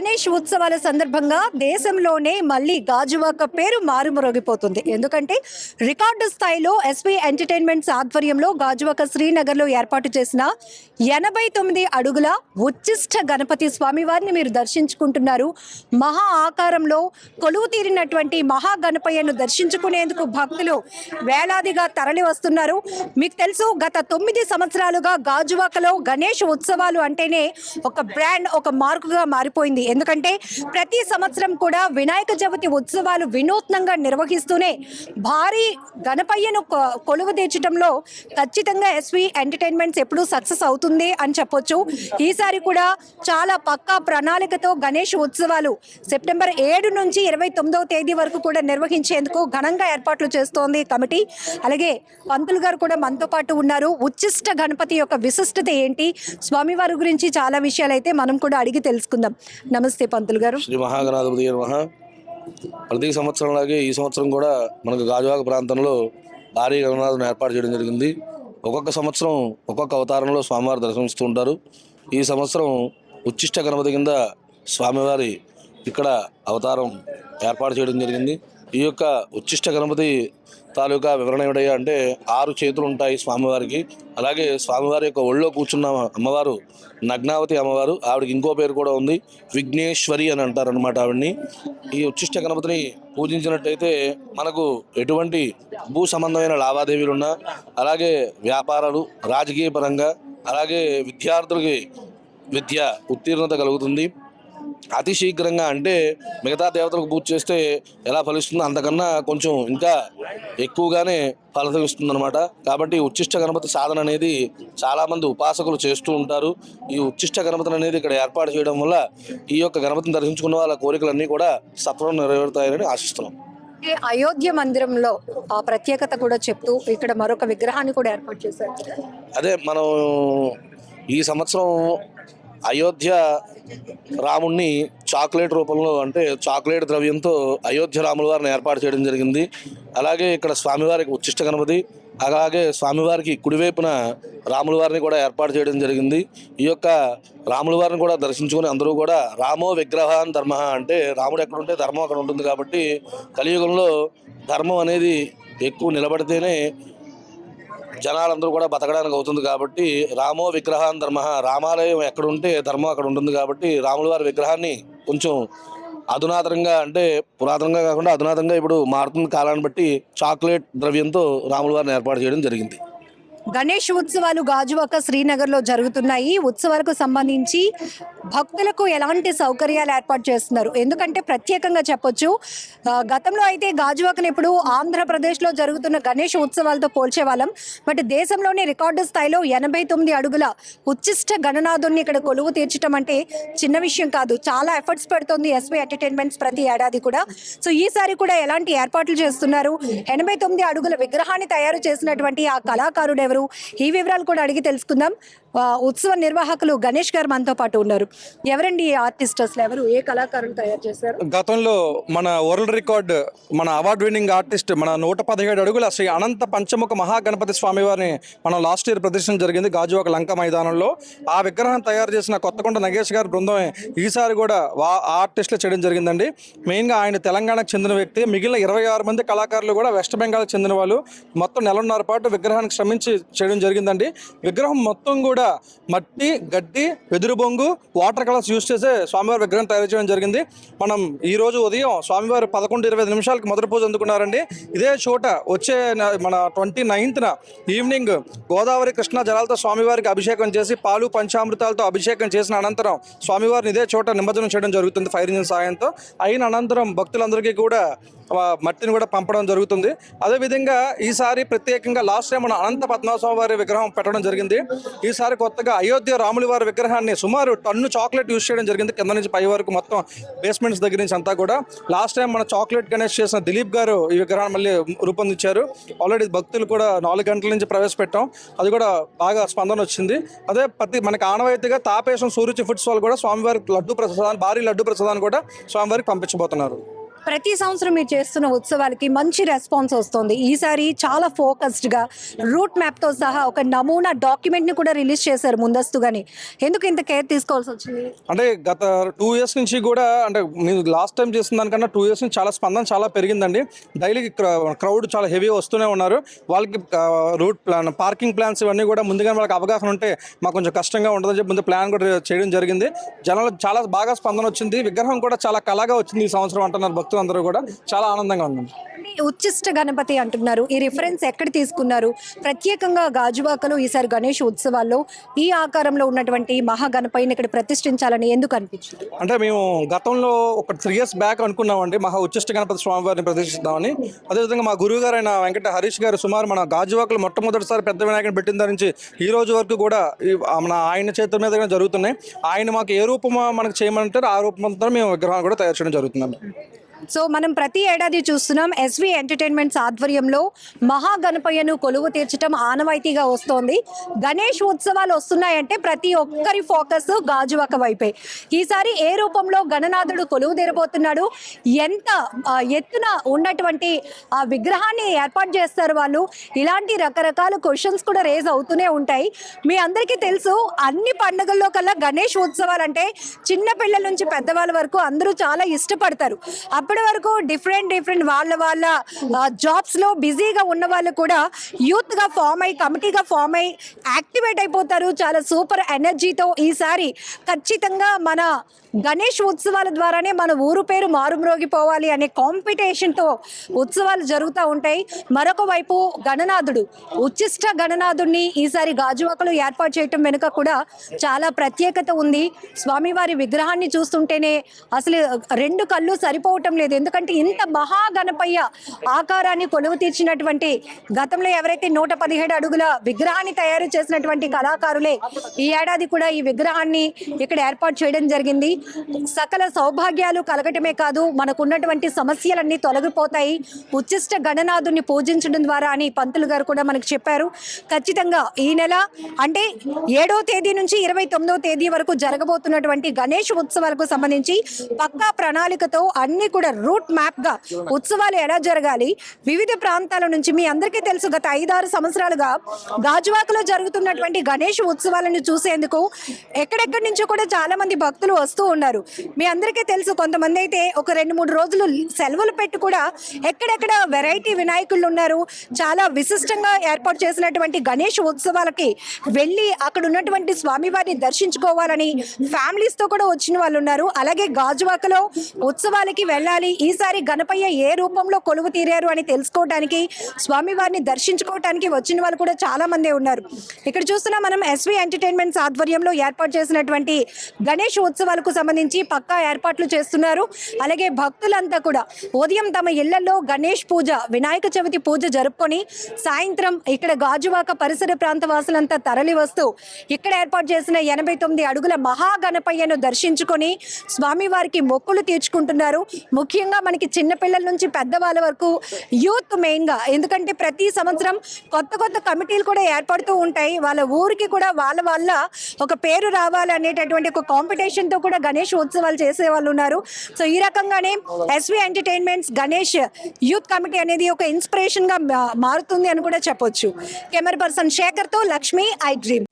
గణేష్ ఉత్సవాల సందర్భంగా దేశంలోనే మళ్ళీ గాజువాక పేరు మారుమరోగిపోతుంది ఎందుకంటే రికార్డు స్థాయిలో ఎస్పీ ఎంటర్టైన్మెంట్స్ ఆధ్వర్యంలో గాజువాక శ్రీనగర్లో ఏర్పాటు చేసిన ఎనభై తొమ్మిది అడుగుల ఉచ్చిష్ట గణపతి స్వామివారిని మీరు దర్శించుకుంటున్నారు. మహా ఆకారంలో కొలువు తీరినటువంటి మహా గణపయ్యను దర్శించుకునేందుకు భక్తులు వేలాదిగా తరలి వస్తున్నారు. మీకు తెలుసు గత తొమ్మిది సంవత్సరాలుగా గాజువాకలో గణేష్ ఉత్సవాలు అంటేనే ఒక బ్రాండ్ ఒక మార్కుగా మారిపోయింది. ఎందుకంటే ప్రతి సంవత్సరం కూడా వినాయక చవితి ఉత్సవాలు వినూత్నంగా నిర్వహిస్తూనే భారీ గణపయ్యను కొ- కొలువు తీర్చడంలో ఖచ్చితంగా ఎస్వి ఎంటర్టైన్మెంట్స్ ఎప్పుడూ సక్సెస్ అవుతుంది అని చెప్పొచ్చు. ఈసారి కూడా చాలా పక్కా ప్రణాళికతో గణేష్ ఉత్సవాలు సెప్టెంబర్ ఏడు నుంచి ఇరవై తొమ్మిదవ తేదీ వరకు కూడా నిర్వహించేందుకు ఘనంగా ఏర్పాట్లు చేస్తోంది కమిటీ. అలాగే పంతులు గారు కూడా మనతో పాటు ఉన్నారు. ఉచ్చిష్ట గణపతి యొక్క విశిష్టత ఏంటి? స్వామివారి గురించి చాలా విషయాలు అయితే మనం కూడా అడిగి తెలుసుకుందాం. నమస్తే పంతులు గారు. శ్రీ మహాగణాధిపతి నమః ప్రతి సంవత్సరం లాగే ఈ సంవత్సరం కూడా మనకు గాజువాక ప్రాంతంలో భారీ గణనాథుని ఏర్పాటు చేయడం జరిగింది. ఒక్కొక్క సంవత్సరం ఒక్కొక్క అవతారంలో స్వామివారు దర్శనమిస్తూ ఉంటారు. ఈ సంవత్సరం ఉచ్చిష్ట గణపతి కింద స్వామివారి ఇక్కడ అవతారం ఏర్పాటు చేయడం జరిగింది. ఈ యొక్క ఉచ్చిష్ట గణపతి తాలూకా వివరణ ఏమిటయ్యా అంటే ఆరు చేతులు ఉంటాయి స్వామివారికి. అలాగే స్వామివారి యొక్క ఒళ్ళో కూర్చున్న అమ్మవారు నగ్నావతి అమ్మవారు ఆవిడకి ఇంకో పేరు కూడా ఉంది విఘ్నేశ్వరి అని అంటారనమాట ఆవిడ్ని. ఈ ఉచ్చిష్ట గణపతిని పూజించినట్టయితే మనకు ఎటువంటి భూ సంబంధమైన లావాదేవీలు ఉన్నా అలాగే వ్యాపారాలు రాజకీయ పరంగా అలాగే విద్యార్థులకి విద్య ఉత్తీర్ణత కలుగుతుంది. అతి శీఘ్రంగా అంటే మిగతా దేవతలకు పూజ చేస్తే ఎలా ఫలిస్తుందో అంతకన్నా కొంచెం ఇంకా ఎక్కువగానే ఫలితం ఇస్తుంది అనమాట కాబట్టి ఉచ్చిష్ట గణపతి సాధన అనేది చాలామంది ఉపాసకులు చేస్తూ ఉంటారు. ఈ ఉచ్చిష్ట గణపతిని అనేది ఇక్కడ ఏర్పాటు చేయడం వల్ల ఈ యొక్క గణపతిని దర్శించుకున్న వాళ్ళ కోరికలన్నీ కూడా సత్వరం నెరవేరుతాయని ఆశిస్తున్నాం. అయోధ్య మందిరంలో ఆ ప్రత్యేకత కూడా చెప్తూ ఇక్కడ మరొక విగ్రహాన్ని కూడా ఏర్పాటు చేశారు. అదే మనం ఈ సంవత్సరం అయోధ్య రాముణ్ణి చాక్లెట్ రూపంలో అంటే చాక్లెట్ ద్రవ్యంతో అయోధ్య రాముల వారిని ఏర్పాటు చేయడం జరిగింది. అలాగే ఇక్కడ స్వామివారికి ఉచ్చిష్ట గణపతి అలాగే స్వామివారికి కుడివైపున రాముల వారిని కూడా ఏర్పాటు చేయడం జరిగింది. ఈ యొక్క రాముల వారిని కూడా దర్శించుకుని అందరూ కూడా రామో విగ్రహాన్ ధర్మ అంటే రాముడు ఎక్కడుంటే ధర్మం అక్కడ ఉంటుంది కాబట్టి కలియుగంలో ధర్మం అనేది ఎక్కువ నిలబడితేనే జనాలందరూ కూడా బతకడానికి అవుతుంది కాబట్టి రామో విగ్రహాన్ ధర్మ. రామాలయం ఎక్కడుంటే ధర్మం అక్కడ ఉంటుంది కాబట్టి రాముల వారి విగ్రహాన్ని కొంచెం అధునాతనంగా అంటే పురాతనంగా కాకుండా అధునాతంగా ఇప్పుడు మారుతున్న కాలాన్ని బట్టి చాక్లెట్ ద్రవ్యంతో రాముల వారిని ఏర్పాటు చేయడం జరిగింది. గణేష్ ఉత్సవాలు గాజువాక శ్రీనగర్లో జరుగుతున్నాయి. ఉత్సవాలకు సంబంధించి భక్తులకు ఎలాంటి సౌకర్యాలు ఏర్పాటు చేస్తున్నారు? ఎందుకంటే ప్రత్యేకంగా చెప్పొచ్చు గతంలో అయితే గాజువాకను ఇప్పుడు ఆంధ్రప్రదేశ్లో జరుగుతున్న గణేష్ ఉత్సవాలతో పోల్చేవాళ్ళం. బట్ దేశంలోనే రికార్డు స్థాయిలో ఎనభై తొమ్మిది అడుగుల ఉచ్చిష్ట గణనాథుని ఇక్కడ కొలువు తీర్చడం అంటే చిన్న విషయం కాదు. చాలా ఎఫర్ట్స్ పెడుతోంది ఎస్వి ఎంటర్టైన్మెంట్స్ ప్రతి ఏడాది కూడా. సో ఈసారి కూడా ఎలాంటి ఏర్పాట్లు చేస్తున్నారు? ఎనభై తొమ్మిది అడుగుల విగ్రహాన్ని తయారు చేసినటువంటి ఆ కళాకారుడే ఎవరు? ఈ వివరాలు కూడా అడిగి తెలుసుకుందాం. ఉత్సవ నిర్వాహకులు గణేష్ గారు మనతో పాటు ఉన్నారు. ఎవరండి ఈ ఆర్టిస్ట్ అసలు ఎవరు? ఏ కళాకారులు తయారు చేశారు? గతంలో మన వరల్డ్ రికార్డ్ మన అవార్డ్ విన్నింగ్ ఆర్టిస్ట్ మన నూట పదిహేడు అడుగుల శ్రీ అనంత పంచముఖ మహాగణపతి స్వామి వారిని మనం లాస్ట్ ఇయర్ ప్రదర్శన జరిగింది గాజువాక లంక మైదానంలో. ఆ విగ్రహం తయారు చేసిన కొత్తకొండ నగేష్ గారి బృందం ఈసారి కూడా వా ఆర్టిస్టులు చేయడం జరిగిందండి. మెయిన్గా ఆయన తెలంగాణకు చెందిన వ్యక్తి మిగిలిన ఇరవై ఆరు మంది కళాకారులు కూడా వెస్ట్ బెంగాల్కి చెందిన వాళ్ళు. మొత్తం నెలన్నర పాటు విగ్రహానికి శ్రమించి చేయడం జరిగిందండి. విగ్రహం మొత్తం కూడా మట్టి గడ్డి వెదురు బొంగు వాటర్ కలర్స్ యూస్ చేసే స్వామివారి విగ్రహం తయారు చేయడం జరిగింది. మనం ఈ రోజు ఉదయం స్వామివారి పదకొండు ఇరవై నిమిషాలకు నిమిషాలకి మొదటి పూజ అందుకున్నారండి. ఇదే చోట వచ్చే మన ట్వంటీ నైన్త్న ఈవినింగ్ గోదావరి కృష్ణా జలాలతో స్వామివారికి అభిషేకం చేసి పాలు పంచామృతాలతో అభిషేకం చేసిన అనంతరం స్వామివారిని ఇదే చోట నిమజ్జనం చేయడం జరుగుతుంది ఫైర్ ఇంజిన్ సాయంతో. అయిన అనంతరం భక్తులందరికీ కూడా మట్టిని కూడా పంపడం జరుగుతుంది. అదేవిధంగా ఈసారి ప్రత్యేకంగా లాస్ట్ టైం మన అనంత పద్మనాభస్వామి వారి విగ్రహం పెట్టడం జరిగింది. ఈసారి కొత్తగా అయోధ్య రాముల వారి విగ్రహాన్ని సుమారు టన్ను చాక్లెట్ యూస్ చేయడం జరిగింది. కింద నుంచి పై వరకు మొత్తం బేస్మెంట్స్ దగ్గర నుంచి అంతా కూడా. లాస్ట్ టైం మన చాక్లెట్ గణేష్ చేసిన దిలీప్ గారు ఈ విగ్రహాన్ని మళ్ళీ రూపొందించారు. ఆల్రెడీ భక్తులు కూడా నాలుగు గంటల నుంచి ప్రవేశపెట్టాం. అది కూడా బాగా స్పందన వచ్చింది. అదే ప్రతి మనకి ఆనవాయితీగా తాపేశం సూర్యుచి ఫుడ్స్ వాళ్ళు కూడా స్వామివారికి లడ్డు ప్రసాదాన్ని భారీ లడ్డు ప్రసాదాన్ని కూడా స్వామివారికి పంపించబోతున్నారు. ప్రతి సంవత్సరం మీరు చేస్తున్న ఉత్సవాలకి మంచి రెస్పాన్స్ వస్తుంది. ఈసారి చాలా ఫోకస్డ్గా రూట్ మ్యాప్తో సహా ఒక నమూనా డాక్యుమెంట్ని కూడా రిలీజ్ చేశారు ముందస్తుగానే. ఎందుకు ఇంత కేర్ తీసుకోవాల్సి వచ్చింది? అంటే గత టూ ఇయర్స్ నుంచి కూడా అంటే మీరు లాస్ట్ టైం చేసిన దానికన్నా టూ ఇయర్స్ నుంచి చాలా స్పందన చాలా పెరిగిందండి. డైలీ క్రౌడ్ చాలా హెవీ వస్తూనే ఉన్నారు. వాళ్ళకి రూట్ ప్లాన్ పార్కింగ్ ప్లాన్స్ ఇవన్నీ కూడా ముందుగానే వాళ్ళకి అవగాహన ఉంటే మాకు కొంచెం కష్టంగా ఉంటుందని చెప్పి ముందు ప్లాన్ కూడా చేయడం జరిగింది. జనాలు చాలా బాగా స్పందన వచ్చింది. విగ్రహం కూడా చాలా కళగా వచ్చింది ఈ సంవత్సరం అంటున్నారు భక్తులందరూ కూడా చాలా ఆనందంగా ఉందండి ఉచ్చిష్ట గణపతి అంటున్నారు. ఈ రిఫరెన్స్ ఎక్కడ తీసుకున్నారు? ప్రత్యేకంగా గాజువాకలో ఈసారి గణేష్ ఉత్సవాల్లో ఈ ఆకారంలో ఉన్నటువంటి మహాగణపతిని ఇక్కడ ప్రతిష్ఠించాలని ఎందుకు అనిపించింది? అంటే మేము గతంలో ఒక త్రీ ఇయర్స్ బ్యాక్ అనుకున్నామండి మహా ఉచ్చిష్ట గణపతి స్వామివారిని ప్రతిష్ఠిద్దామని. అదేవిధంగా మా గురువు గారు అయిన వెంకట హరీష్ గారు సుమారు మన గాజువాకలు మొట్టమొదటిసారి పెద్ద వినాయకుని పెట్టిన దాని నుంచి ఈ రోజు వరకు కూడా మన ఆయన చేతుల మీదనే జరుగుతున్నాయి. ఆయన మాకు ఏ రూపం మనకు చేయమంటారు ఆ రూపంతో మేము విగ్రహాలు కూడా తయారు చేయడం జరుగుతుందండి. సో మనం ప్రతి ఏడాది చూస్తున్నాం ఎస్వి ఎంటర్టైన్మెంట్స్ ఆధ్వర్యంలో మహాగణపయ్యను కొలువు తీర్చడం ఆనవాయితీగా వస్తోంది. గణేష్ ఉత్సవాలు వస్తున్నాయంటే ప్రతి ఒక్కరి ఫోకస్ గాజువాక వైపే. ఈసారి ఏ రూపంలో గణనాథుడు కొలువు తీరబోతున్నాడు? ఎంత ఎత్తున ఉన్నటువంటి ఆ విగ్రహాన్ని ఏర్పాటు చేస్తారు వాళ్ళు? ఇలాంటి రకరకాల క్వశ్చన్స్ కూడా రేజ్ అవుతూనే ఉంటాయి. మీ అందరికీ తెలుసు అన్ని పండుగల్లో కల్లా గణేష్ ఉత్సవాలు అంటే చిన్నపిల్లల నుంచి పెద్దవాళ్ళ వరకు అందరూ చాలా ఇష్టపడతారు. ఇప్పటి వరకు డిఫరెంట్ డిఫరెంట్ వాళ్ళ వాళ్ళ జాబ్స్లో బిజీగా ఉన్న వాళ్ళు కూడా యూత్గా ఫామ్ అయ్యి కమిటీగా ఫామ్ అయ్యి యాక్టివేట్ అయిపోతారు. చాలా సూపర్ ఎనర్జీతో ఈసారి ఖచ్చితంగా మన గణేష్ ఉత్సవాల ద్వారానే మన ఊరు పేరు మారుమ్రోగిపోవాలి అనే కాంపిటీషన్తో ఉత్సవాలు జరుగుతూ ఉంటాయి. మరొక వైపు గణనాథుడు ఉచ్చిష్ట గణనాథుడిని ఈసారి గాజువాకలో ఏర్పాటు చేయటం వెనుక కూడా చాలా ప్రత్యేకత ఉంది. స్వామివారి విగ్రహాన్ని చూస్తుంటేనే అసలు రెండు కళ్ళు సరిపోవటం లేదు. ఎందుకంటే ఇంత మహాగణపయ్య ఆకారాన్ని కొలువు తీర్చినటువంటి గతంలో ఎవరైతే నూట పదిహేడు అడుగుల విగ్రహాన్ని తయారు చేసినటువంటి కళాకారులే ఈ ఏడాది కూడా ఈ విగ్రహాన్ని ఇక్కడ ఏర్పాటు చేయడం జరిగింది. సకల సౌభాగ్యాలు కలగటమే కాదు మనకున్నటువంటి సమస్యలన్నీ తొలగిపోతాయి. ఉచ్చిష్ట గణనాథుని పూజించడం ద్వారా అని పంతులు గారు కూడా మనకు చెప్పారు. ఖచ్చితంగా ఈ నెల అంటే ఏడో తేదీ నుంచి ఇరవై తొమ్మిదో తేదీ వరకు జరగబోతున్నటువంటి గణేష్ ఉత్సవాలకు సంబంధించి పక్కా ప్రణాళికతో అన్ని కూడా రూట్ మ్యాప్గా ఉత్సవాలు ఎలా జరగాలి? వివిధ ప్రాంతాల నుంచి మీ అందరికీ తెలుసు గత ఐదారు సంవత్సరాలుగా గాజువాకలో జరుగుతున్నటువంటి గణేష్ ఉత్సవాలను చూసేందుకు ఎక్కడెక్కడి నుంచో కూడా చాలా మంది భక్తులు వస్తూ ఉన్నారు. మీ అందరికీ తెలుసు కొంతమంది అయితే ఒక రెండు మూడు రోజులు సెలవులు పెట్టి కూడా ఎక్కడెక్కడ వెరైటీ వినాయకులు ఉన్నారు. చాలా విశిష్టంగా ఏర్పాటు చేసినటువంటి గణేష్ ఉత్సవాలకి వెళ్ళి అక్కడ ఉన్నటువంటి స్వామివారిని దర్శించుకోవాలని ఫ్యామిలీస్తో కూడా వచ్చిన వాళ్ళు ఉన్నారు. అలాగే గాజువాకలో ఉత్సవాలకి వెళ్ళాలి ఈసారి గణపయ్య ఏ రూపంలో కొలువు తీరారు అని తెలుసుకోవడానికి స్వామివారిని దర్శించుకోవడానికి వచ్చిన వాళ్ళు కూడా చాలా మందే ఉన్నారు. ఇక్కడ చూస్తున్నా మనం ఎస్వి ఎంటర్టైన్మెంట్స్ ఆధ్వర్యంలో ఏర్పాటు చేసినటువంటి గణేష్ ఉత్సవాలకు సంబంధించి పక్కా ఏర్పాట్లు చేస్తున్నారు. అలాగే భక్తులంతా కూడా ఉదయం తమ ఇళ్ళలో గణేష్ పూజ వినాయక చవితి పూజ జరుపుకొని సాయంత్రం ఇక్కడ గాజువాక పరిసర ప్రాంత వాసులంతా తరలి వస్తూ ఇక్కడ ఏర్పాటు చేసిన ఎనభై తొమ్మిది అడుగుల మహాగణపయ్యను దర్శించుకొని స్వామివారికి మొక్కులు తీర్చుకుంటున్నారు. ముఖ్యంగా మనకి చిన్నపిల్లల నుంచి పెద్దవాళ్ళ వరకు యూత్ మెయిన్గా. ఎందుకంటే ప్రతి సంవత్సరం కొత్త కొత్త కమిటీలు కూడా ఏర్పడుతూ ఉంటాయి. వాళ్ళ ఊరికి కూడా వాళ్ళ వల్ల ఒక పేరు రావాలి అనేటటువంటి ఒక కాంపిటీషన్తో కూడా గణేష్ ఉత్సవాలు చేసే వాళ్ళు ఉన్నారు. సో ఈ రకంగానే S V entertainments Ganesh youth committee అనేది ఒక ఇన్స్పిరేషన్గా మారుతుంది అని కూడా చెప్పొచ్చు. కెమెరా పర్సన్ శేఖర్తో లక్ష్మి ఐ డ్రీమ్.